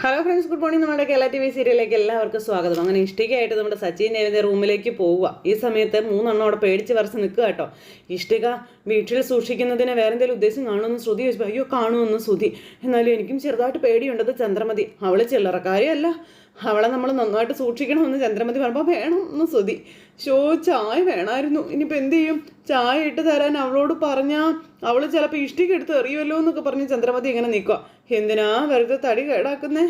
Hello friends good morning നമ്മുടെ Kerala T V സീരിയലിലേക്ക് എല്ലാവർക്കും സ്വാഗതം. അങ്ങനെ ഇഷ്ടികയായിട്ട് നമ്മുടെ സച്ചിൻ ദേവിന്റെ റൂമിലേക്ക് പോവുക. ഈ സമയത്ത് മൂന്നെണ്ണം അവിടെ പേടിച്ച് വരച്ച് നിൽക്കുക കേട്ടോ. ഇഷ്ടിക വീട്ടിൽ സൂക്ഷിക്കുന്നതിന് വേറെ എന്തെങ്കിലും ഉദ്ദേശം കാണുമെന്ന് ശ്രുതി ചോദിച്ചു. അയ്യോ കാണുമെന്ന് ശ്രുതി. എന്നാലും എനിക്കും ചെറുതായിട്ട് പേടിയുണ്ടത് ചന്ദ്രമതി. അവൾ ചില്ലറക്കാരിയല്ല. അവളെ നമ്മൾ നന്നായിട്ട് സൂക്ഷിക്കണമെന്ന് ചന്ദ്രമതി പറയുമ്പോൾ വേണം എന്ന് ശ്രുതി. ഷോ ചായ വേണമായിരുന്നു ഇനിയിപ്പോൾ എന്ത് ചെയ്യും? ചായ ഇട്ട് തരാൻ അവളോട് പറഞ്ഞാൽ അവൾ ചിലപ്പോൾ ഇഷ്ടിക്ക് എടുത്ത് എറിയുമല്ലോ എന്നൊക്കെ പറഞ്ഞ് ചന്ദ്രമതി ഇങ്ങനെ നിൽക്കുക എന്തിനാ വെറുതെ തടി കേടാക്കുന്നേ?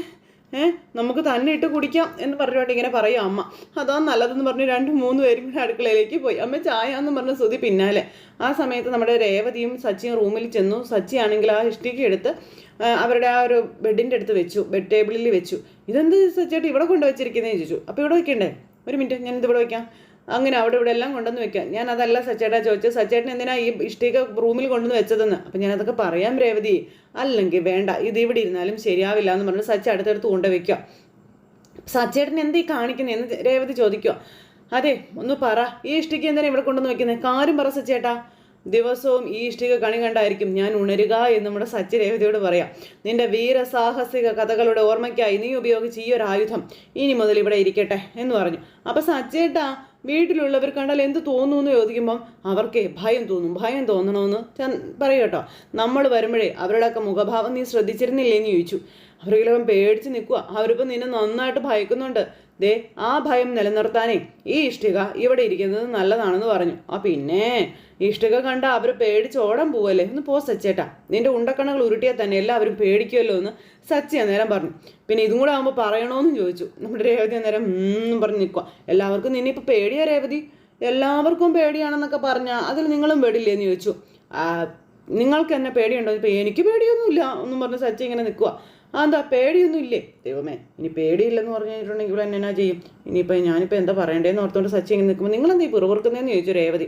ഏഹ് നമുക്ക് തന്നെ ഇട്ട് കുടിക്കാം എന്ന് പറഞ്ഞുകൊണ്ട് ഇങ്ങനെ പറയും അമ്മ. അതാ നല്ലതെന്ന് പറഞ്ഞ് രണ്ട് മൂന്ന് പേരും കൂടെ അടുക്കളയിലേക്ക് പോയി. അമ്മ ചായ എന്ന് പറഞ്ഞ ശ്രുതി പിന്നാലെ. ആ സമയത്ത് നമ്മുടെ രേവതിയും സച്ചിയും റൂമിൽ ചെന്നു. സച്ചി ആണെങ്കിൽ ആ ഇഷ്ടിക്ക് എടുത്ത് അവരുടെ ആ ഒരു ബെഡിന്റെ അടുത്ത് വെച്ചു ബെഡ് ടേബിളിൽ വെച്ചു. ഇതെന്ത് ചേട്ടി ഇവിടെ കൊണ്ടുവച്ചിരിക്കുന്നതെന്ന് ചോദിച്ചു. അപ്പോൾ ഇവിടെ വെക്കണ്ടേ? ഒരു മിനിറ്റ് ഞാൻ ഇവിടെ വെക്കാം. അങ്ങനെ അവിടെ ഇവിടെ എല്ലാം കൊണ്ടുവന്ന് വെക്കാം. ഞാൻ അതല്ല സച്ചേട്ടാ ചോദിച്ചത്. സച്ചേട്ടൻ എന്തിനാ ഈ ഇഷ്ടിക റൂമിൽ കൊണ്ടുവന്ന് വെച്ചതെന്ന്? അപ്പം ഞാൻ അതൊക്കെ പറയാം രേവതി. അല്ലെങ്കിൽ വേണ്ട ഇത് ഇവിടെ ഇരുന്നാലും ശരിയാവില്ല എന്ന് പറഞ്ഞ് സച്ച അടുത്തടുത്ത് കൊണ്ട് വെക്കാം സച്ചേട്ടൻ എന്തീ കാണിക്കുന്നത് എന്ന് രേവതി ചോദിക്കുക. അതെ ഒന്ന് പറ. ഈ ഇഷ്ടിക എന്തിനാ ഇവിടെ കൊണ്ടുവന്ന് വെക്കുന്നത് കാര്യം പറ സച്ചേട്ടാ ദിവസവും ഈ ഇഷ്ടിക കണി കണ്ടായിരിക്കും ഞാൻ ഉണരുക എന്ന് നമ്മുടെ സച്ചി രേവതിയോട് പറയാം. നിന്റെ വീരസാഹസിക കഥകളുടെ ഓർമ്മയ്ക്കായി നീ ഉപയോഗിച്ച് ഈ ഒരു ആയുധം ഇനി മുതൽ ഇവിടെ ഇരിക്കട്ടെ എന്ന് പറഞ്ഞു. അപ്പൊ സച്ചേട്ടാ വീട്ടിലുള്ളവർ കണ്ടാൽ എന്ത് തോന്നുന്നു ചോദിക്കുമ്പം അവർക്കേ ഭയം തോന്നും ഭയം തോന്നണമെന്ന് ഞാൻ പറയും കേട്ടോ. നമ്മൾ വരുമ്പോഴേ അവരുടെയൊക്കെ മുഖഭാവം നീ ശ്രദ്ധിച്ചിരുന്നില്ലേ എന്ന് ചോദിച്ചു. അവരെല്ലാം പേടിച്ച് നിൽക്കുക അവരിപ്പോൾ നിന്നെ നന്നായിട്ട് ഭയക്കുന്നുണ്ട്. ദേ ആ ഭയം നിലനിർത്താനേ ഈ ഇഷ്ടിക ഇവിടെ ഇരിക്കുന്നത് നല്ലതാണെന്ന് പറഞ്ഞു. ആ പിന്നെ ഇഷ്ടിക കണ്ട അവർ പേടിച്ച് ഓടാൻ പോവല്ലേ? ഒന്ന് പോ സച്ചേട്ടാ. നിന്റെ ഉണ്ടക്കണകൾ ഉരുട്ടിയാൽ തന്നെ എല്ലാവരും പേടിക്കുമല്ലോ എന്ന് സച്ചി അന്നേരം പറഞ്ഞു. പിന്നെ ഇതും കൂടെ ആകുമ്പോൾ പറയണോന്നും ചോദിച്ചു. നമ്മുടെ രേവതി അന്നേരം ഉം പറഞ്ഞ് നിൽക്കുക എല്ലാവർക്കും നിന്നെ ഇപ്പോൾ പേടിയാ രേവതി? എല്ലാവർക്കും പേടിയാണെന്നൊക്കെ പറഞ്ഞാൽ അതിൽ നിങ്ങളും പേടില്ലേ എന്ന് ചോദിച്ചു നിങ്ങൾക്ക് എന്നെ പേടിയുണ്ടോ? ഇപ്പം എനിക്ക് പേടിയൊന്നുമില്ല എന്നും പറഞ്ഞ് സച്ചി ഇങ്ങനെ നിൽക്കുക ആ എന്താ പേടിയൊന്നും ഇല്ലേ ദൈവമേ ഇനി പേടിയില്ലെന്ന് പറഞ്ഞിട്ടുണ്ടെങ്കിൽ ഇവിടെ എന്നാ ചെയ്യും? ഇനിയിപ്പോൾ ഞാനിപ്പോൾ എന്താ പറയണ്ടേന്ന് ഓർത്തുകൊണ്ട് സച്ചി ഇങ്ങനെ നിൽക്കുമ്പോൾ നിങ്ങളെന്താ ഈ പിറുപിറുക്കുന്നതെന്ന് ചോദിച്ചു രേവതി.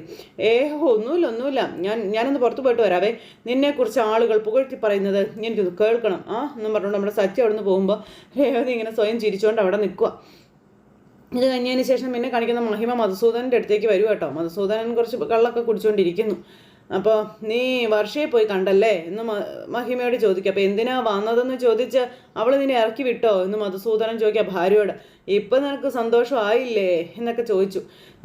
ഏഹോ ഒന്നുമില്ല ഒന്നുമില്ല. ഞാൻ ഞാനൊന്ന് പുറത്ത് പോയിട്ട് വരാവേ. നിന്നെക്കുറിച്ച് ആളുകൾ പുകഴ്ത്തി പറയുന്നത് എനിക്കൊന്ന് കേൾക്കണം. ആ എന്നും പറഞ്ഞുകൊണ്ട് നമ്മുടെ സച്ചി അവിടെ നിന്ന് പോകുമ്പോൾ രേവതി ഇങ്ങനെ സ്വയം ചിരിച്ചുകൊണ്ട് അവിടെ നിൽക്കുക ഇത് കഴിഞ്ഞതിന് ശേഷം പിന്നെ കാണിക്കുന്ന മഹിമ മധുസൂദനന്റെ അടുത്തേക്ക് വരും മധുസൂദനൻ കുറച്ച് കള്ളൊക്കെ കുടിച്ചുകൊണ്ടിരിക്കുന്നു അപ്പോൾ നീ വർഷയെ പോയി കണ്ടല്ലേ? എന്ന് മഹിമയോട് ചോദിക്കുക അപ്പോൾ എന്തിനാ വന്നതെന്ന് ചോദിച്ച് അവൾ നിന്നെ ഇറക്കി വിട്ടോ? എന്ന് മധുസൂദനൻ ചോദിക്കുക ഭാര്യയോട് ഇപ്പം നിനക്ക് സന്തോഷമായില്ലേ എന്നൊക്കെ ചോദിച്ചു.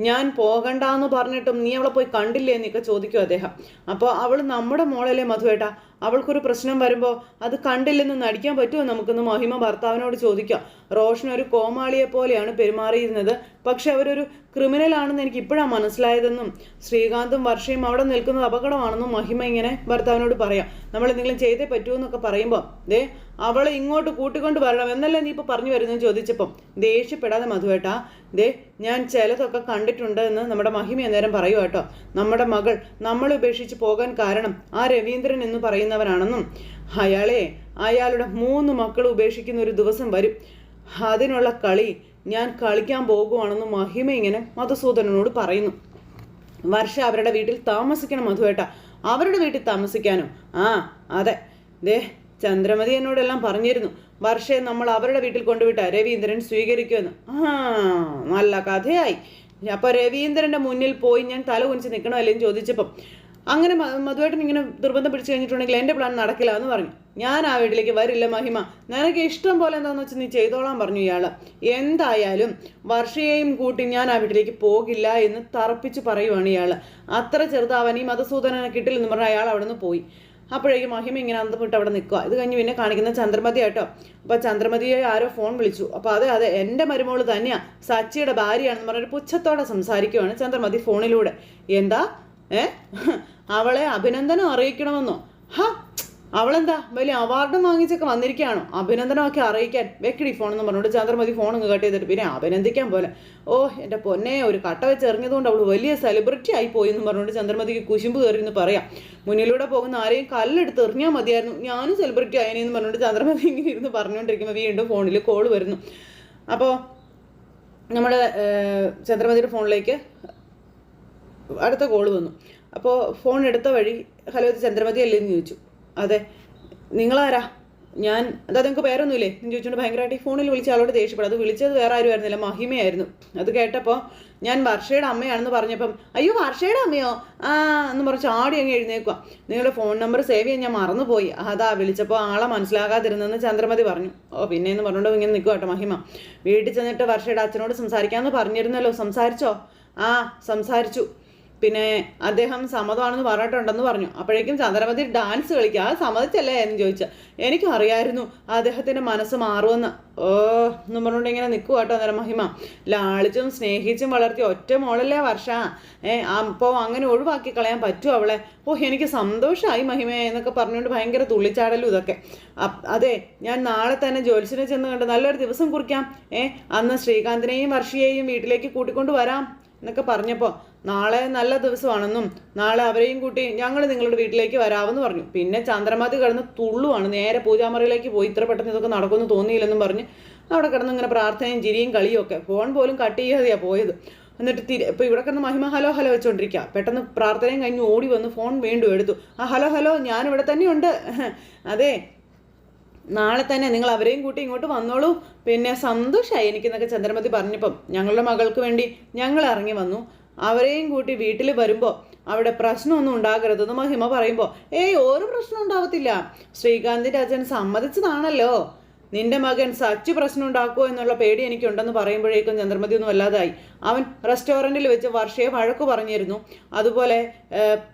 ഞാൻ പോകണ്ടാന്ന് പറഞ്ഞിട്ടും നീ അവളെ പോയി കണ്ടില്ലേ? എന്നൊക്കെ ചോദിക്കും അദ്ദേഹം. അപ്പോൾ അവൾ നമ്മുടെ മോളല്ലേ മധുവേട്ടാ അവൾക്കൊരു പ്രശ്നം വരുമ്പോൾ അത് കണ്ടില്ലെന്ന് നടിക്കാൻ പറ്റുമോ? നമുക്കൊന്ന് മഹിമ ഭർത്താവിനോട് ചോദിക്കാം. റോഷൻ ഒരു കോമാളിയെ പോലെയാണ് പെരുമാറിയിരുന്നത്. പക്ഷെ അവരൊരു ക്രിമിനൽ ആണെന്ന് എനിക്ക് ഇപ്പോഴാണ് മനസ്സിലായതെന്നും ശ്രീകാന്തും വർഷയും അവിടെ നിൽക്കുന്നത് അപകടമാണെന്നും മഹിമ ഇങ്ങനെ ഭർത്താവിനോട് പറയാം. നമ്മൾ എന്തെങ്കിലും ചെയ്തേ പറ്റുമോ എന്നൊക്കെ പറയുമ്പോൾ ദേ അവളെ ഇങ്ങോട്ട് കൂട്ടിക്കൊണ്ട് വരണം. എന്നല്ലേ നീ ഇപ്പോൾ പറഞ്ഞു വരുന്നത് ചോദിച്ചപ്പം ദേഷ്യപ്പെടാതെ മധുവേട്ടാ ദേ ഞാൻ ചിലതൊക്കെ കണ്ടിട്ടുണ്ട് എന്ന് നമ്മുടെ മഹിമ അന്നേരം പറയുക കേട്ടോ. നമ്മുടെ മകൾ നമ്മളെ ഉപേക്ഷിച്ച് പോകാൻ കാരണം ആ രവീന്ദ്രൻ എന്ന് പറയുന്നവനാണെന്നും അയാളെ അയാളുടെ മൂന്ന് മക്കൾ ഉപേക്ഷിക്കുന്ന ഒരു ദിവസം വരും. അതിനുള്ള കളി ഞാൻ കളിക്കാൻ പോകുവാണെന്ന് മഹിമ ഇങ്ങനെ മധുസൂദനനോട് പറയുന്നു. വർഷ അവരുടെ വീട്ടിൽ താമസിക്കണം മധുവേട്ട അവരുടെ വീട്ടിൽ താമസിക്കാനോ. ആ അതെ. ദേ ചന്ദ്രമതി എന്നോടെല്ലാം പറഞ്ഞിരുന്നു. വർഷയെ നമ്മൾ അവരുടെ വീട്ടിൽ കൊണ്ടുവിട്ട രവീന്ദ്രൻ സ്വീകരിക്കുമെന്ന്. ആ നല്ല കഥയായി. അപ്പൊ രവീന്ദ്രന്റെ മുന്നിൽ പോയി ഞാൻ തല കുനിച്ച് നിൽക്കണോ എന്ന് ചോദിച്ചപ്പം അങ്ങനെ മധുവായിട്ട് ഇങ്ങനെ ദുർബന്ധം പിടിച്ചു കഴിഞ്ഞിട്ടുണ്ടെങ്കിൽ എന്റെ പ്ലാൻ നടക്കില്ല എന്ന് പറഞ്ഞു. ഞാൻ ആ വീട്ടിലേക്ക് വരില്ല മഹിമ. നിനക്ക് ഇഷ്ടം പോലെ എന്താണെന്ന് വെച്ചാൽ നീ ചെയ്തോളാൻ പറഞ്ഞു ഇയാൾ എന്തായാലും വർഷയെയും കൂട്ടി ഞാൻ ആ വീട്ടിലേക്ക് പോകില്ല എന്ന് തറപ്പിച്ച് പറയുവാണ് ഇയാൾ അത്ര ചെറുതാവാൻ ഈ മധുസൂദനനെ കിട്ടില്ലെന്ന് പറഞ്ഞാൽ അയാൾ അവിടെ നിന്ന് പോയി. അപ്പോഴേക്കും മഹിമ ഇങ്ങനെ അന്തപ്പെട്ട് അവിടെ നിൽക്കുക. ഇത് കഴിഞ്ഞ് പിന്നെ കാണിക്കുന്ന ചന്ദ്രമതി ആട്ടോ. അപ്പോൾ ചന്ദ്രമതിയെ ആരോ ഫോൺ വിളിച്ചു. അപ്പോൾ അതെ അതെ എന്റെ മരുമോൾ തന്നെയാ. സച്ചിയുടെ ഭാര്യയാണെന്ന് പറഞ്ഞൊരു പുച്ഛത്തോടെ സംസാരിക്കുവാണ് ചന്ദ്രമതി ഫോണിലൂടെ. എന്താ? ഏ? അവളെ അഭിനന്ദനം അറിയിക്കണമെന്നോ? ഹാ അവളെന്താ? വലിയ അവാർഡും വാങ്ങിച്ചൊക്കെ വന്നിരിക്കുകയാണോ? അഭിനന്ദനമൊക്കെ അറിയിക്കാൻ. വെക്കടി ഫോൺ എന്ന് പറഞ്ഞുകൊണ്ട് ചന്ദ്രമതി ഫോൺ അങ്ങ് കട്ട് ചെയ്തിട്ട് പിന്നെ അഭിനന്ദിക്കാൻ പോലെ. ഓ എന്റെ പൊന്നെ ഒരു കട്ട വെച്ച് എറിഞ്ഞതുകൊണ്ട് അവൾ വലിയ സെലിബ്രിറ്റി ആയി പോയി എന്ന് പറഞ്ഞുകൊണ്ട് ചന്ദ്രമതിക്ക് കുശുമ്പ് കയറി എന്ന് പറയാം. മുന്നിലൂടെ പോകുന്ന ആരെയും കല്ലെടുത്ത് എറിഞ്ഞാൽ മതിയായിരുന്നു. ഞാനും സെലിബ്രിറ്റി ആയനെന്ന് പറഞ്ഞുകൊണ്ട് ചന്ദ്രമതി ഇങ്ങനെ ഇരുന്ന് പറഞ്ഞുകൊണ്ടിരിക്കുമ്പോൾ വീണ്ടും ഫോണിൽ കോൾ വരുന്നു. അപ്പോൾ നമ്മുടെ ചന്ദ്രമതിയുടെ ഫോണിലേക്ക് അടുത്ത കോൾ വന്നു. അപ്പോൾ ഫോൺ എടുത്ത വഴി ഹലോ ഇത് ചന്ദ്രമതി അല്ലേ എന്ന് ചോദിച്ചു. അതെ. നിങ്ങളാരാ? ഞാൻ അതാ നിങ്ങൾക്ക് പേരൊന്നുമില്ലേ? എന്ന് ചോദിച്ചുകൊണ്ട് ഭയങ്കരമായിട്ട് ഈ ഫോണിൽ വിളിച്ച ആളോട് ദേഷ്യപ്പെടും. അത് വിളിച്ചത് വേറെ ആരും ആയിരുന്നില്ല മഹിമയായിരുന്നു. അത് കേട്ടപ്പോൾ ഞാൻ വർഷയുടെ അമ്മയാണെന്ന് പറഞ്ഞപ്പം അയ്യോ വർഷയുടെ അമ്മയോ? ആ എന്ന് പറഞ്ഞ് ചാടി അങ്ങ് എഴുന്നേക്കുക നിങ്ങളുടെ ഫോൺ നമ്പർ സേവ് ചെയ്യാൻ ഞാൻ മറന്നുപോയി. അതാ വിളിച്ചപ്പോൾ ആളെ മനസ്സിലാകാതിരുന്നെന്ന് ചന്ദ്രമതി പറഞ്ഞു. ഓ പിന്നെ എന്ന് പറഞ്ഞുകൊണ്ട് ഇങ്ങനെ നിൽക്കുക കേട്ടോ മഹിമ. വീട്ടിൽ ചെന്നിട്ട് വർഷയുടെ അച്ഛനോട് സംസാരിക്കാമെന്ന് പറഞ്ഞിരുന്നല്ലോ. സംസാരിച്ചോ? ആ സംസാരിച്ചു. പിന്നെ അദ്ദേഹം സമ്മതമാണെന്ന് പറഞ്ഞിട്ടുണ്ടെന്ന് പറഞ്ഞു. അപ്പോഴേക്കും ചന്ദ്രമതി ഡാൻസ് കളിക്കുക ആ സമ്മതിച്ചല്ലേ? എന്ന് ചോദിച്ച. എനിക്കറിയായിരുന്നു അദ്ദേഹത്തിന്റെ മനസ്സ് മാറുമെന്ന്. ഓ എന്ന് പറഞ്ഞുകൊണ്ട് ഇങ്ങനെ നിൽക്കുക കേട്ടോ അന്നേരം മഹിമ. ലാളിച്ചും സ്നേഹിച്ചും വളർത്തി ഒറ്റ മോളല്ലേ വർഷ? ഏ അപ്പോൾ അങ്ങനെ ഒഴിവാക്കി കളയാൻ പറ്റുമോ അവളെ? ഓ എനിക്ക് സന്തോഷമായി മഹിമ എന്നൊക്കെ പറഞ്ഞുകൊണ്ട് ഭയങ്കര തുള്ളിച്ചാടലും ഇതൊക്കെ. അതെ ഞാൻ നാളെ തന്നെ ജോലിസിനെ ചെന്ന് കണ്ട് നല്ലൊരു ദിവസം കുറിക്കാം. ഏ അന്ന് ശ്രീകാന്തിനെയും വർഷയെയും വീട്ടിലേക്ക് കൂട്ടിക്കൊണ്ട് വരാം എന്നൊക്കെ പറഞ്ഞപ്പോൾ നാളെ നല്ല ദിവസമാണെന്നും നാളെ അവരെയും കൂട്ടി ഞങ്ങൾ നിങ്ങളുടെ വീട്ടിലേക്ക് വരാമെന്ന് പറഞ്ഞു. പിന്നെ ചന്ദ്രമാതി കിടന്ന് തുള്ളുവാണ്. നേരെ പൂജാമറിയിലേക്ക് പോയി ഇത്ര പെട്ടെന്ന് ഇതൊക്കെ നടക്കുമെന്ന് തോന്നിയില്ലെന്നും പറഞ്ഞ് അവിടെ കിടന്ന് ഇങ്ങനെ പ്രാർത്ഥനയും ചിരിയും കളിയും ഒക്കെ. ഫോൺ പോലും കട്ട് ചെയ്യാതെയാണ് പോയത്. എന്നിട്ട് തിരി ഇപ്പോൾ ഇവിടെ കിടന്ന് മഹിമ ഹലോ ഹലോ വെച്ചുകൊണ്ടിരിക്കുക പെട്ടെന്ന് പ്രാർത്ഥനയും കഴിഞ്ഞ് ഓടി വന്ന് ഫോൺ വീണ്ടും എടുത്തു. ആ ഹലോ ഹലോ ഞാനിവിടെ തന്നെയുണ്ട്. അതെ നാളെ തന്നെ നിങ്ങൾ അവരെയും കൂട്ടി ഇങ്ങോട്ട് വന്നോളൂ. പിന്നെ സന്തോഷമായി എനിക്കെന്നൊക്കെ ചന്ദ്രമതി പറഞ്ഞപ്പം ഞങ്ങളുടെ മകൾക്ക് വേണ്ടി ഞങ്ങൾ ഇറങ്ങി വന്നു. അവരെയും കൂട്ടി വീട്ടിൽ വരുമ്പോൾ അവിടെ പ്രശ്നമൊന്നും ഉണ്ടാകരുതെന്ന് മഹിമ പറയുമ്പോൾ ഏയ് ഒരു പ്രശ്നം ഉണ്ടാവത്തില്ല. ശ്രീകാന്തിന്റെ അച്ഛൻ സമ്മതിച്ചതാണല്ലോ. നിന്റെ മകൻ സച്ച് പ്രശ്നം ഉണ്ടാക്കുമോ എന്നുള്ള പേടി എനിക്കുണ്ടെന്ന് പറയുമ്പോഴേക്കും ചന്ദ്രമതി ഒന്നും അല്ലാതായി അവൻ റെസ്റ്റോറന്റിൽ വെച്ച് വർഷയെ വഴക്ക് പറഞ്ഞിരുന്നു. അതുപോലെ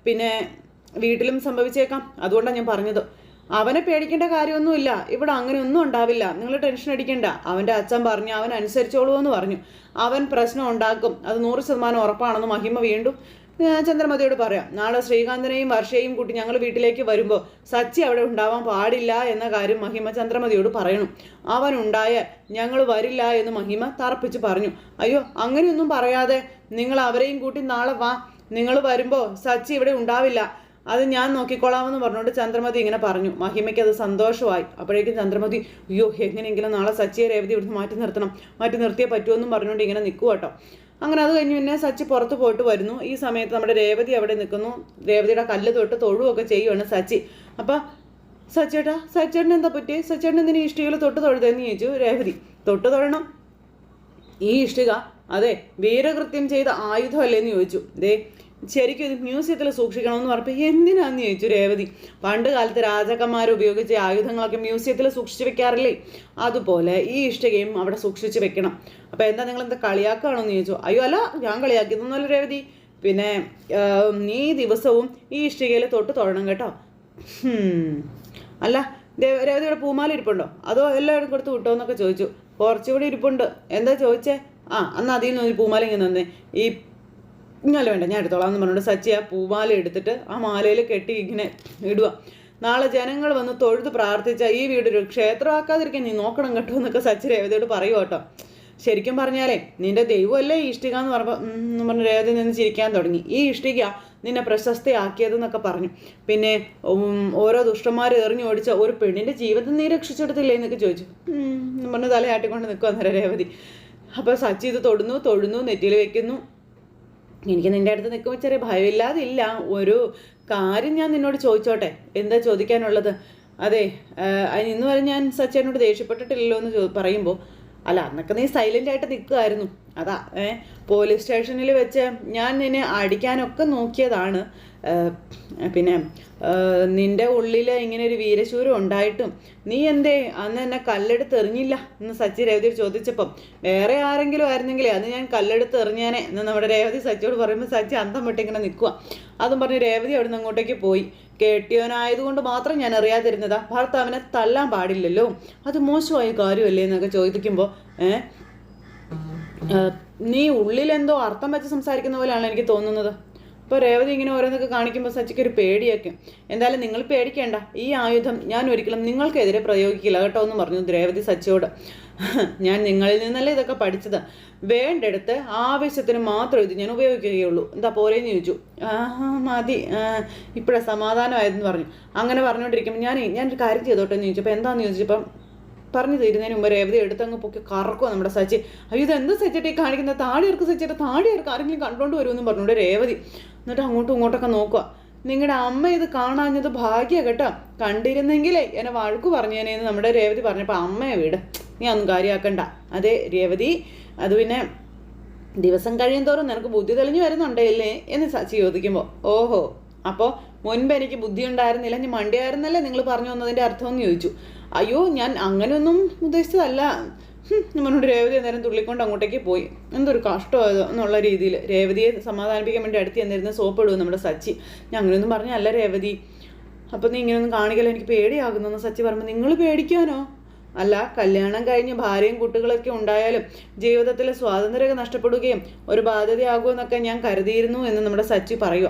പിന്നെ വീട്ടിലും സംഭവിച്ചേക്കാം. അതുകൊണ്ടാണ് ഞാൻ പറഞ്ഞത്. അവനെ പേടിക്കേണ്ട കാര്യമൊന്നുമില്ല. ഇവിടെ അങ്ങനെ ഒന്നും ഉണ്ടാവില്ല. നിങ്ങൾ ടെൻഷൻ അടിക്കേണ്ട. അവന്റെ അച്ഛൻ പറഞ്ഞു അവൻ അനുസരിച്ചോളൂ എന്ന് പറഞ്ഞു. അവൻ പ്രശ്നം ഉണ്ടാക്കും. അത് നൂറ് ശതമാനം ഉറപ്പാണെന്ന് മഹിമ വീണ്ടും ചന്ദ്രമതിയോട് പറയാം. നാളെ ശ്രീകാന്തനെയും വർഷയും കൂട്ടി ഞങ്ങൾ വീട്ടിലേക്ക് വരുമ്പോൾ സച്ചി അവിടെ ഉണ്ടാവാൻ പാടില്ല എന്ന കാര്യം മഹിമ ചന്ദ്രമതിയോട് പറയണം. അവൻ ഉണ്ടായാൽ ഞങ്ങൾ വരില്ല എന്ന് മഹിമ തറപ്പിച്ച് പറഞ്ഞു. അയ്യോ അങ്ങനെയൊന്നും പറയാതെ നിങ്ങൾ അവരെയും കൂട്ടി നാളെ വാ. നിങ്ങൾ വരുമ്പോൾ സച്ചി ഇവിടെ ഉണ്ടാവില്ല. അത് ഞാൻ നോക്കിക്കോളാമെന്ന് പറഞ്ഞുകൊണ്ട് ചന്ദ്രമതി ഇങ്ങനെ പറഞ്ഞു. മഹിമയ്ക്ക് അത് സന്തോഷമായി. അപ്പോഴേക്കും ചന്ദ്രമതി അയ്യോ എങ്ങനെയെങ്കിലും നാളെ സച്ചിയെ രേവതി ഇവിടുന്ന് മാറ്റി നിർത്തണം. മാറ്റി നിർത്തിയേ പറ്റുമെന്നും പറഞ്ഞുകൊണ്ട് ഇങ്ങനെ നിൽക്കുക കേട്ടോ. അങ്ങനെ അത് കഴിഞ്ഞ് പിന്നെ സച്ചി പുറത്ത് പോയിട്ട് വരുന്നു. ഈ സമയത്ത് നമ്മുടെ രേവതി അവിടെ നിൽക്കുന്നു. രേവതിയുടെ കല്ല് തൊട്ട് തൊഴുവൊക്കെ ചെയ്യുവാണ് സച്ചി. അപ്പം സച്ചേട്ടാ സച്ചേട്ടൻ എന്താ പറ്റി സച്ചേട്ടൻ എന്തിനാ ഇഷ്ടികയിൽ തൊട്ട് തൊഴുതെന്ന് ചോദിച്ചു രേവതി. തൊട്ട് തൊഴണം. ഈ ഇഷ്ടിക അതെ വീരകൃത്യം ചെയ്ത ആയുധമല്ലേന്ന് ചോദിച്ചു. ദേ ശരിക്കും ഇത് മ്യൂസിയത്തിൽ സൂക്ഷിക്കണമെന്ന് പറഞ്ഞപ്പോൾ എന്തിനാന്ന് ചോദിച്ചു രേവതി? പണ്ട് കാലത്ത് രാജാക്കന്മാർ ഉപയോഗിച്ച ആയുധങ്ങളൊക്കെ മ്യൂസിയത്തിൽ സൂക്ഷിച്ച് വെക്കാറില്ലേ? അതുപോലെ ഈ ഇഷ്ടികയും അവിടെ സൂക്ഷിച്ച് വെക്കണം. അപ്പോൾ എന്താ നിങ്ങൾ എന്താ കളിയാക്കുകയാണോ എന്ന് ചോദിച്ചു. അയ്യോ അല്ല ഞാൻ കളിയാക്കിയതൊന്നുമല്ല രേവതി. പിന്നെ നീ ദിവസവും ഈ ഇഷ്ടികയിൽ തൊട്ട് തൊഴണം കേട്ടോ. അല്ല രേവതിയുടെ പൂമാല ഇരിപ്പുണ്ടോ? അതോ എല്ലാവരും കൊടുത്ത് വിട്ടോ എന്നൊക്കെ ചോദിച്ചു. കുറച്ചുകൂടി ഇരിപ്പുണ്ട്. എന്താ ചോദിച്ചേ? ആ അന്ന് അതിൽ നിന്ന് ഒരു പൂമാല ഇങ്ങനെ തന്നെ. ഈ ഇങ്ങനെ വേണ്ട ഞാൻ എടുത്തോളാം എന്ന് പറഞ്ഞിട്ട് സച്ചി ആ പൂമാല എടുത്തിട്ട് ആ മാലയിൽ കെട്ടി ഇങ്ങനെ ഇടുക നാളെ ജനങ്ങൾ വന്ന് തൊഴുത് പ്രാർത്ഥിച്ച ഈ വീടൊരു ക്ഷേത്രമാക്കാതിരിക്കാൻ നീ നോക്കണം കേട്ടോ എന്നൊക്കെ സച്ചി രേവതിയോട് പറയൂ കേട്ടോ. ശരിക്കും പറഞ്ഞാലേ നിന്റെ ദൈവമല്ലേ ഈ ഇഷ്ടിക എന്ന് പറഞ്ഞപ്പോൾ എന്ന് പറഞ്ഞ് രേവതി നിന്ന് ചിരിക്കാൻ തുടങ്ങി. ഈ ഇഷ്ടിക നിന്നെ പ്രശസ്തയാക്കിയതെന്നൊക്കെ പറഞ്ഞു. പിന്നെ ഓരോ ദുഷ്ടന്മാർ എറിഞ്ഞു ഓടിച്ച ഒരു പെണ്ണിന്റെ ജീവിതം നീ രക്ഷിച്ചെടുത്തില്ലേ എന്നൊക്കെ ചോദിച്ചു. എന്ന് പറഞ്ഞ് തലയാട്ടിക്കൊണ്ട് നിൽക്കുക അന്നേരം രേവതി. അപ്പോൾ സച്ചി ഇത് തൊടുന്നു തൊഴുന്നു നെറ്റിയിൽ വെക്കുന്നു. എനിക്ക് നിന്റെ അടുത്ത് നിൽക്കുമ്പോൾ ചെറിയ ഭയമില്ലാതില്ല. ഒരു കാര്യം ഞാൻ നിന്നോട് ചോദിച്ചോട്ടെ? എന്താ ചോദിക്കാനുള്ളത്? അതെ ഇന്ന് വരെ ഞാൻ സച്ചേനോട് ദേഷ്യപ്പെട്ടിട്ടില്ലല്ലോ എന്ന് പറയുമ്പോൾ അല്ല അന്നൊക്കെ നീ സൈലന്റ് ആയിട്ട് നിൽക്കുമായിരുന്നു അതാ ഏ പോലീസ് സ്റ്റേഷനിൽ വെച്ച് ഞാൻ നിന്നെ അടിക്കാനൊക്കെ നോക്കിയതാണ്. പിന്നെ നിന്റെ ഉള്ളിൽ ഇങ്ങനെ ഒരു വീരശൂരം ഉണ്ടായിട്ടും നീ എന്തേ അന്ന് എന്നെ കല്ലെടുത്ത് എറിഞ്ഞില്ല എന്ന് സച്ചി രേവതി ചോദിച്ചപ്പം വേറെ ആരെങ്കിലും ആയിരുന്നെങ്കിലേ അന്ന് ഞാൻ കല്ലെടുത്ത് എറിഞ്ഞേനെ എന്ന് നമ്മുടെ രേവതി സച്ചിയോട് പറയുമ്പോൾ സച്ചി അന്തം വിട്ടിങ്ങനെ നിൽക്കുക അതും പറഞ്ഞ് രേവതി അവിടെ നിന്ന് അങ്ങോട്ടേക്ക് പോയി. കെട്ടിയവനായതുകൊണ്ട് മാത്രം ഞാൻ അറിയാതിരുന്നതാ ഭർത്താവിനെ തല്ലാൻ പാടില്ലല്ലോ. അത് മോശമായ കാര്യമല്ലേ എന്നൊക്കെ ചോദിക്കുമ്പോൾ ഏഹ് നീ ഉള്ളിലെന്തോ അർത്ഥം വെച്ച് സംസാരിക്കുന്ന പോലെയാണ് എനിക്ക് തോന്നുന്നത്. ഇപ്പോൾ രേവതി ഇങ്ങനെ ഓരോന്നൊക്കെ കാണിക്കുമ്പോൾ സച്ചിക്ക് ഒരു പേടിയൊക്കെ. എന്തായാലും നിങ്ങൾ പേടിക്കേണ്ട. ഈ ആയുധം ഞാൻ ഒരിക്കലും നിങ്ങൾക്കെതിരെ പ്രയോഗിക്കില്ല കേട്ടോ എന്ന് പറഞ്ഞു രേവതി സച്ചിയോട്. ഞാൻ നിങ്ങളിൽ നിന്നല്ലേ ഇതൊക്കെ പഠിച്ചത്. വേണ്ടെടുത്ത് ആവശ്യത്തിന് മാത്രം ഇത് ഞാൻ ഉപയോഗിക്കുകയുള്ളൂ. എന്താ പോരേന്ന് ചോദിച്ചു. ആ മതി. ഇപ്പോഴാണ് സമാധാനമായതെന്ന് പറഞ്ഞു. അങ്ങനെ പറഞ്ഞുകൊണ്ടിരിക്കുമ്പോൾ ഞാൻ ഞാനൊരു കാര്യം ചെയ്തോട്ടെ എന്ന് ചോദിച്ചപ്പോൾ എന്താണെന്ന് ചോദിച്ചപ്പം പറഞ്ഞു തീരുന്നതിന് മുമ്പ് രേവതി എടുത്തങ്ങ് പൊക്കി കറക്കുക നമ്മുടെ സച്ചി അയ്യോ ഇത് എന്താ സച്ചിട്ട് കാണിക്കുന്നത് താടി ഇറക്ക് സച്ചിട്ട് താടി ഇറക്ക് ആരെങ്കിലും കണ്ടോണ്ട് വരുമെന്ന് പറഞ്ഞുകൊണ്ട് രേവതി എന്നിട്ട് അങ്ങോട്ടും ഇങ്ങോട്ടൊക്കെ നോക്കുക നിങ്ങളുടെ അമ്മ ഇത് കാണാഞ്ഞത് ഭാഗ്യ കേട്ടോ. കണ്ടിരുന്നെങ്കിലേ എന്നെ വഴക്ക് പറഞ്ഞേനേന്ന് നമ്മുടെ രേവതി പറഞ്ഞപ്പോൾ അമ്മയെ വീട്. നീ ഒന്നും കാര്യമാക്കണ്ട അതെ രേവതി അത് പിന്നെ ദിവസം കഴിയും തോറും നിനക്ക് ബുദ്ധി തെളിഞ്ഞു വരുന്നുണ്ടല്ലേ എന്ന് സച്ചി ചോദിക്കുമ്പോൾ ഓഹോ അപ്പോൾ മുൻപ് എനിക്ക് ബുദ്ധി ഉണ്ടായിരുന്നില്ല ഞാൻ മണ്ടിയായിരുന്നല്ലേ നിങ്ങൾ പറഞ്ഞു വന്നതിന്റെ അർത്ഥമെന്ന് ചോദിച്ചു. അയ്യോ ഞാൻ അങ്ങനെയൊന്നും ഉദ്ദേശിച്ചതല്ല. നമ്മളോട് രേവതി അന്നേരം തുള്ളിക്കൊണ്ട് അങ്ങോട്ടേക്ക് പോയി. എന്തൊരു കഷ്ടമായത് എന്നുള്ള രീതിയിൽ രേവതിയെ സമാധാനിപ്പിക്കാൻ വേണ്ടി അടുത്ത് തന്നിരുന്ന സോപ്പ് ഇടും നമ്മുടെ സച്ചി. ഞാൻ അങ്ങനെയൊന്നും പറഞ്ഞല്ല രേവതി. അപ്പം നീ ഇങ്ങനെയൊന്നും കാണിക്കല്ലോ എനിക്ക് പേടിയാകുന്നെന്ന് സച്ചി പറയുമ്പോൾ നിങ്ങൾ പേടിക്കാനോ? അല്ല കല്യാണം കഴിഞ്ഞ് ഭാര്യയും കുട്ടികളൊക്കെ ഉണ്ടായാലും ജീവിതത്തിലെ സ്വാതന്ത്ര്യമൊക്കെ നഷ്ടപ്പെടുകയും ഒരു ബാധ്യതയാകുമെന്നൊക്കെ ഞാൻ കരുതിയിരുന്നു എന്ന് നമ്മുടെ സച്ചി പറയുക.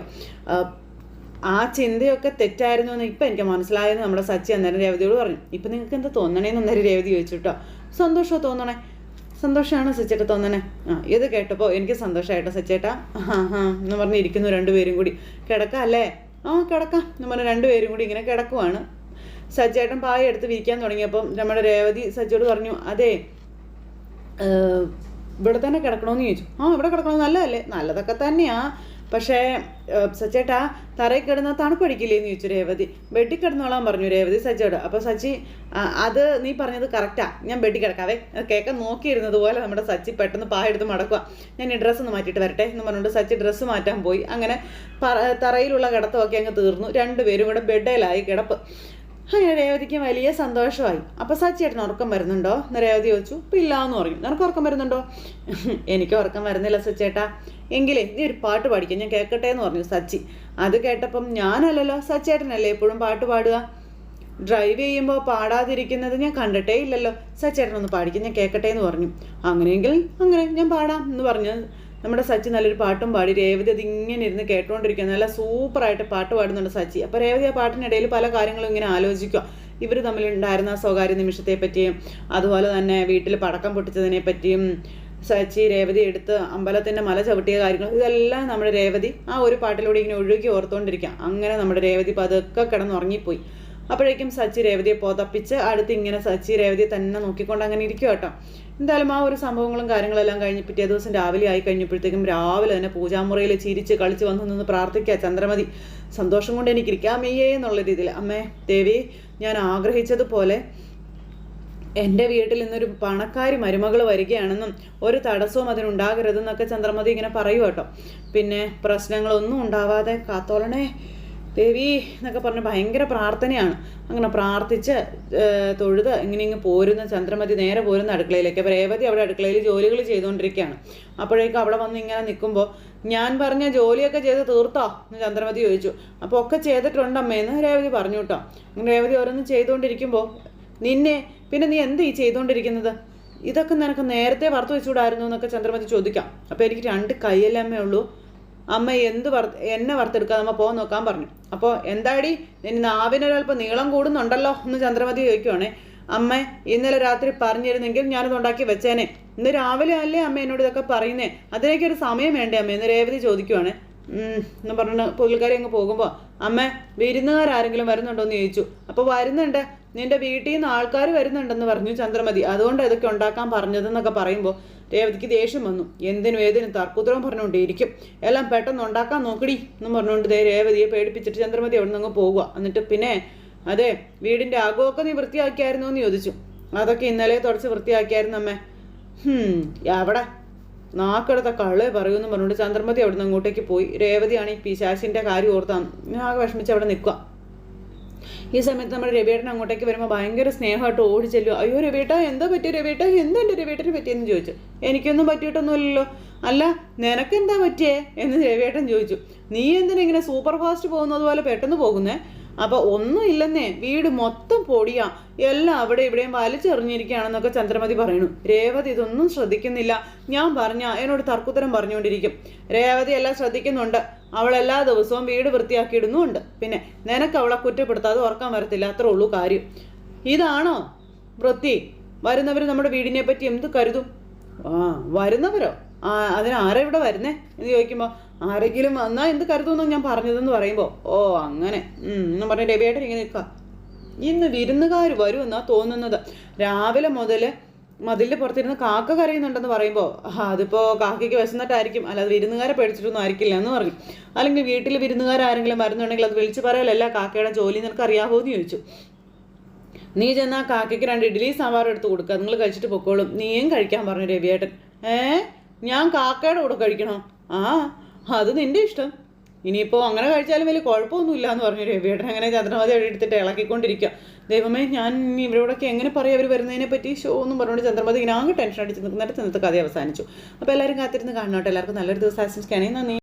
ആ, ചിന്തയൊക്കെ തെറ്റായിരുന്നു എന്ന് ഇപ്പം എനിക്ക് മനസ്സിലായെന്ന് നമ്മുടെ സച്ചി അന്നേരം രേവതിയോട് പറഞ്ഞു. ഇപ്പം നിങ്ങൾക്ക് എന്താ തോന്നണേന്ന് അന്നേരം രേവതി ചോദിച്ചു കേട്ടോ. സന്തോഷമോ തോന്നണേ? സന്തോഷമാണ് സച്ചേട്ട തോന്നണേ? ആ ഇത് കേട്ടപ്പോൾ എനിക്ക് സന്തോഷമായിട്ടോ സച്ചേട്ടാ ആ ഹാ എന്ന് പറഞ്ഞ് ഇരിക്കുന്നു രണ്ടുപേരും കൂടി. കിടക്കാം അല്ലേ? ആ കിടക്കാം എന്ന് പറഞ്ഞ് രണ്ടുപേരും കൂടി ഇങ്ങനെ കിടക്കുവാണ്. സച്ചേട്ടൻ പായ എടുത്ത് വിരിക്കാൻ തുടങ്ങിയപ്പം നമ്മുടെ രേവതി സജ്ജോട് പറഞ്ഞു അതെ ഇവിടെ തന്നെ കിടക്കണമെന്ന് ചോദിച്ചു. ആ ഇവിടെ കിടക്കണം? നല്ലതല്ലേ? നല്ലതൊക്കെ തന്നെയാ. പക്ഷേ സച്ചേട്ടാ തറയിൽ കിടന്ന തണുപ്പടിക്കില്ലേന്ന് ചോദിച്ചു രേവതി. ബെഡിൽ കിടന്നോളാൻ പറഞ്ഞു രേവതി സച്ചിയോട് അപ്പോൾ സച്ചി അത് നീ പറഞ്ഞത് കറക്റ്റാ. ഞാൻ ബെഡിൽ കിടക്കാവേ. കേൾക്കാൻ നോക്കിയിരുന്നത് പോലെ നമ്മുടെ സച്ചി പെട്ടെന്ന് പായ എടുത്ത് മടക്കുക ഞാൻ ഈ ഡ്രസ്സ് ഒന്ന് മാറ്റിയിട്ട് വരട്ടെ എന്ന് പറഞ്ഞുകൊണ്ട് സച്ചി ഡ്രസ്സ് മാറ്റാൻ പോയി. അങ്ങനെ തറയിലുള്ള കിടത്തമൊക്കെ അങ്ങ് തീർന്നു. രണ്ടുപേരും കൂടെ ബെഡിലായി കിടപ്പ്. അങ്ങനെ രേവതിക്ക് വലിയ സന്തോഷമായി. അപ്പോൾ സച്ചിയേട്ടൻ ഉറക്കം വരുന്നുണ്ടോ? എന്ന് രേവതി ചോദിച്ചു ഇപ്പം ഇല്ല എന്ന് പറഞ്ഞു. നിനക്ക് ഉറക്കം വരുന്നുണ്ടോ? എനിക്ക് ഉറക്കം വരുന്നില്ല സച്ചേട്ടാ. എങ്കിലേ നീ ഒരു പാട്ട് പാടിക്കാം ഞാൻ കേൾക്കട്ടെ എന്ന് പറഞ്ഞു സച്ചി. അത് കേട്ടപ്പം ഞാനല്ലല്ലോ സച്ചേട്ടനല്ലേ എപ്പോഴും പാട്ട് പാടുക? ഡ്രൈവ് ചെയ്യുമ്പോൾ പാടാതിരിക്കുന്നത് ഞാൻ കണ്ടിട്ടേ ഇല്ലല്ലോ. സച്ചേട്ടൻ ഒന്ന് പാടിക്കും ഞാൻ കേൾക്കട്ടെ എന്ന് പറഞ്ഞു. അങ്ങനെയെങ്കിൽ അങ്ങനെ ഞാൻ പാടാം എന്ന് പറഞ്ഞു നമ്മുടെ സച്ചി നല്ലൊരു പാട്ടും പാടി രേവതി അത് ഇങ്ങനെ ഇരുന്ന് കേട്ടുകൊണ്ടിരിക്കുക നല്ല സൂപ്പറായിട്ട് പാട്ട് പാടുന്നുണ്ട് സച്ചി. അപ്പോൾ രേവതി ആ പാട്ടിനിടയിൽ പല കാര്യങ്ങളും ഇങ്ങനെ ആലോചിക്കുക ഇവർ തമ്മിലുണ്ടായിരുന്ന സ്വകാര്യ നിമിഷത്തെ പറ്റിയും അതുപോലെ തന്നെ വീട്ടിൽ പടക്കം പൊട്ടിച്ചതിനെ പറ്റിയും സച്ചി രേവതി എടുത്ത് അമ്പലത്തിന്റെ മല ചവിട്ടിയ കാര്യങ്ങൾ ഇതെല്ലാം നമ്മുടെ രേവതി ആ ഒരു പാട്ടിലൂടെ ഇങ്ങനെ ഒഴുകി ഓർത്തുകൊണ്ടിരിക്കുക അങ്ങനെ നമ്മുടെ രേവതി പതുക്കെ കിടന്നുറങ്ങിപ്പോയി. അപ്പോഴേക്കും സച്ചി രേവതിയെ പുതപ്പിച്ച് അടുത്ത് ഇങ്ങനെ സച്ചി രേവതിയെ തന്നെ നോക്കിക്കൊണ്ട് അങ്ങനെ ഇരിക്കും കേട്ടോ. എന്തായാലും ആ ഒരു സംഭവങ്ങളും കാര്യങ്ങളെല്ലാം കഴിഞ്ഞ് പിറ്റേ ദിവസം രാവിലെ ആയി കഴിഞ്ഞപ്പോഴത്തേക്കും രാവിലെ തന്നെ പൂജാമുറിയിൽ ചിരിച്ച് കളിച്ച് വന്നു നിന്ന് പ്രാർത്ഥിക്കുക ചന്ദ്രമതി. സന്തോഷം കൊണ്ട് എനിക്ക് ഇരിക്കാൻ വയ്യേ എന്നുള്ള രീതിയിൽ. അമ്മേ ദേവി ഞാൻ ആഗ്രഹിച്ചതുപോലെ എന്റെ വീട്ടിൽ നിന്നൊരു പണക്കാരി മരുമകൾ വരികയാണെന്നും ഒരു തടസ്സവും അതിനുണ്ടാകരുതെന്നൊക്കെ ചന്ദ്രമതി ഇങ്ങനെ പറയൂ കേട്ടോ. പിന്നെ പ്രശ്നങ്ങളൊന്നും ഉണ്ടാവാതെ കാത്തോളണേ. ദേവി എന്നൊക്കെ പറഞ്ഞ് ഭയങ്കര പ്രാർത്ഥനയാണ്. അങ്ങനെ പ്രാർത്ഥിച്ച് തൊഴുത് ഇങ്ങനെ ഇങ്ങ് പോരുന്ന. ചന്ദ്രമതി നേരെ പോരുന്ന അടുക്കളയിലേക്ക്. അപ്പോൾ രേവതി അവിടെ അടുക്കളയിൽ ജോലികൾ ചെയ്തുകൊണ്ടിരിക്കുകയാണ്. അപ്പോഴേക്കും അവിടെ വന്ന് ഇങ്ങനെ നിൽക്കുമ്പോൾ ഞാൻ പറഞ്ഞ ജോലിയൊക്കെ ചെയ്ത് തീർത്തോ? എന്ന് ചന്ദ്രമതി ചോദിച്ചു. അപ്പോൾ ഒക്കെ ചെയ്തിട്ടുണ്ടമ്മേന്ന് രേവതി പറഞ്ഞു കേട്ടോ. അങ്ങനെ രേവതി ഓരോന്നും ചെയ്തുകൊണ്ടിരിക്കുമ്പോൾ നിന്നെ പിന്നെ നീ എന്ത് ഈ ചെയ്തുകൊണ്ടിരിക്കുന്നത്? ഇതൊക്കെ നിനക്ക് നേരത്തെ വറുത്ത് വെച്ചുകൂടായിരുന്നു എന്നൊക്കെ ചന്ദ്രമതി ചോദിക്കാം. അപ്പോൾ എനിക്ക് രണ്ട് കൈയല്ലേ അമ്മേ ഉള്ളൂ. അമ്മ എന്ത് വർ എന്നെ വറുത്തെടുക്കാതെ അമ്മ പോകാൻ നോക്കാൻ പറഞ്ഞു. അപ്പോൾ എന്താടി? ഇനി നാവിനൊരൽപ്പം നീളം കൂടുന്നുണ്ടല്ലോ എന്ന് ചന്ദ്രമതി ചോദിക്കുവാണേ. അമ്മ ഇന്നലെ രാത്രി പറഞ്ഞിരുന്നെങ്കിൽ ഞാനത് ഉണ്ടാക്കി വെച്ചേനെ. ഇന്ന് രാവിലെ അല്ലേ അമ്മ എന്നോട് ഇതൊക്കെ പറയുന്നേ? അതിലേക്കൊരു സമയം വേണ്ടേ അമ്മ? എന്ന് രേവതി ചോദിക്കുവാണ്. എന്ന് പറഞ്ഞു പുള്ളിക്കാരി അങ്ങ് പോകുമ്പോൾ അമ്മ വിരുന്നുകാരാരെങ്കിലും വരുന്നുണ്ടോ എന്ന് ചോദിച്ചു. അപ്പോൾ വരുന്നുണ്ട്. നിന്റെ വീട്ടിൽ നിന്ന് ആൾക്കാർ വരുന്നുണ്ടെന്ന് പറഞ്ഞു ചന്ദ്രമതി. അതുകൊണ്ട് ഇതൊക്കെ ഉണ്ടാക്കാൻ പറഞ്ഞതെന്നൊക്കെ പറയുമ്പോൾ രേവതിക്ക് ദേഷ്യം വന്നു. എന്തിനും ഏതിനും തർക്കുത്തരവും പറഞ്ഞുകൊണ്ടേയിരിക്കും. എല്ലാം പെട്ടെന്ന് ഉണ്ടാക്കാൻ നോക്കടി എന്ന് പറഞ്ഞുകൊണ്ട് ദേ രേവതിയെ പേടിപ്പിച്ചിട്ട് ചന്ദ്രമതി അവിടെ നിന്ന് പോകുക എന്നിട്ട് പിന്നെ അതെ വീടിന്റെ അകമൊക്കെ നീ വൃത്തിയാക്കിയായിരുന്നു എന്ന് ചോദിച്ചു. അതൊക്കെ ഇന്നലെ തുടച്ച് വൃത്തിയാക്കിയായിരുന്നു അമ്മേ. അവിടെ നാക്കെടുത്ത കള്ളേ പറയൂന്ന് പറഞ്ഞുകൊണ്ട് ചന്ദ്രമതി അവിടെ നിന്ന് അങ്ങോട്ടേക്ക് പോയി. രേവതിയാണ് ഈ പിശാശിന്റെ കാര്യം ഓർത്താൻ ആകെ വിഷമിച്ച് അവിടെ നിൽക്കുക ഈ സമയത്ത് നമ്മുടെ രവിയേട്ടൻ അങ്ങോട്ടേക്ക് വരുമ്പോൾ ഭയങ്കര സ്നേഹമായിട്ട് ഓടി ചെല്ലുക അയ്യോ രവിയേട്ട എന്താ പറ്റിയ രവിയേട്ട? എന്താ എന്റെ രവിയേട്ടന് പറ്റിയെന്ന് ചോദിച്ചു. എനിക്കൊന്നും പറ്റിയിട്ടൊന്നുമില്ലല്ലോ. അല്ല നിനക്കെന്താ പറ്റിയേ? എന്ന് രവിയേട്ടൻ ചോദിച്ചു. നീ എന്തിനാ ഇങ്ങനെ സൂപ്പർ ഫാസ്റ്റ് പോകുന്നത് പോലെ പെട്ടെന്ന് പോകുന്നേ? അപ്പോൾ ഒന്നും ഇല്ലെന്നേ. വീട് മൊത്തം പൊടിയാ. എല്ലാം അവിടെ ഇവിടെയും വലിച്ചെറിഞ്ഞിരിക്കുകയാണെന്നൊക്കെ ചന്ദ്രമതി പറയുന്നു. രേവതി ഇതൊന്നും ശ്രദ്ധിക്കുന്നില്ല. ഞാൻ പറഞ്ഞ എന്നോട് തർക്കുത്തരം പറഞ്ഞുകൊണ്ടിരിക്കും. രേവതി എല്ലാം ശ്രദ്ധിക്കുന്നുണ്ട്. അവൾ എല്ലാ ദിവസവും വീട് വൃത്തിയാക്കിയിടുന്നുമുണ്ട്. പിന്നെ നിനക്ക് അവളെ കുറ്റപ്പെടുത്താതെ ഓർക്കാൻ വരത്തില്ല. അത്രേ ഉള്ളൂ കാര്യം. ഇതാണോ? വൃത്തി വരുന്നവർ നമ്മുടെ വീടിനെ പറ്റി എന്ത് കരുതും? ആ വരുന്നവരോ? ആ അതിനാരാ ഇവിടെ വരുന്നേ? എന്ന് ചോദിക്കുമ്പോൾ ആരെങ്കിലും വന്നാൽ എന്ത് കരുതുമെന്ന് ഞാൻ പറഞ്ഞതെന്ന് പറയുമ്പോൾ ഓ അങ്ങനെ. എന്ന് പറഞ്ഞ് രവിയേട്ടൻ ഇങ്ങനെ നിൽക്കുക ഇന്ന് വിരുന്നുകാർ വരുമെന്നാണ് തോന്നുന്നത്. രാവിലെ മുതൽ മതിലിന്റെ പുറത്തിരുന്ന് കാക്ക കരയുന്നുണ്ടെന്ന് പറയുമ്പോൾ അതിപ്പോൾ കാക്കയ്ക്ക് വിശന്നിട്ടായിരിക്കും. അല്ലാതെ വിരുന്നുകാരെ പേടിച്ചിട്ടൊന്നും ആയിരിക്കില്ല എന്ന് പറഞ്ഞു. അല്ലെങ്കിൽ വീട്ടിൽ വിരുന്നുകാരാരെങ്കിലും വരുന്നുണ്ടെങ്കിൽ അത് വിളിച്ച് പറയലല്ല കാക്കയുടെ ജോലി നിനക്ക് അറിയാമോ എന്ന് ചോദിച്ചു. നീ ചെന്നാൽ കാക്കയ്ക്ക് രണ്ട് ഇഡ്ഡലി സാമ്പാറും എടുത്ത് കൊടുക്കുക നിങ്ങൾ കഴിച്ചിട്ട് പൊക്കോളും. നീയും കഴിക്കാൻ പറഞ്ഞു രവിയേട്ടൻ. ഏ? ഞാൻ കാക്കയുടെ കൂടെ കഴിക്കണോ? ആ അത് നിന്റെ ഇഷ്ടം. ഇനിയിപ്പോൾ അങ്ങനെ കഴിച്ചാലും വലിയ കുഴപ്പമൊന്നുമില്ല എന്ന് പറഞ്ഞു രവിയേട്ടൻ. അങ്ങനെ ചന്ദ്രമതി എടുത്തിട്ട് ഇളക്കിക്കൊണ്ടിരിക്കുക ദൈവമേ ഞാൻ ഇവരോടൊക്കെ എങ്ങനെ പറയാം? അവർ വരുന്നതിനെ പറ്റി ഷോ എന്നും പറഞ്ഞുകൊണ്ട് ചന്ദ്രമതി ഇങ്ങനെ ആകെ ടെൻഷൻ അടിച്ച് നിൽക്കുന്നിടത്ത് ഇന്നത്തെ കഥ അവസാനിച്ചു. അപ്പോൾ എല്ലാവരും കാത്തിരുന്ന് കാണണം കേട്ടോ. എല്ലാവർക്കും നല്ലൊരു ദിവസം ആശംസിക്കുകയാണെങ്കിൽ നന്ദി.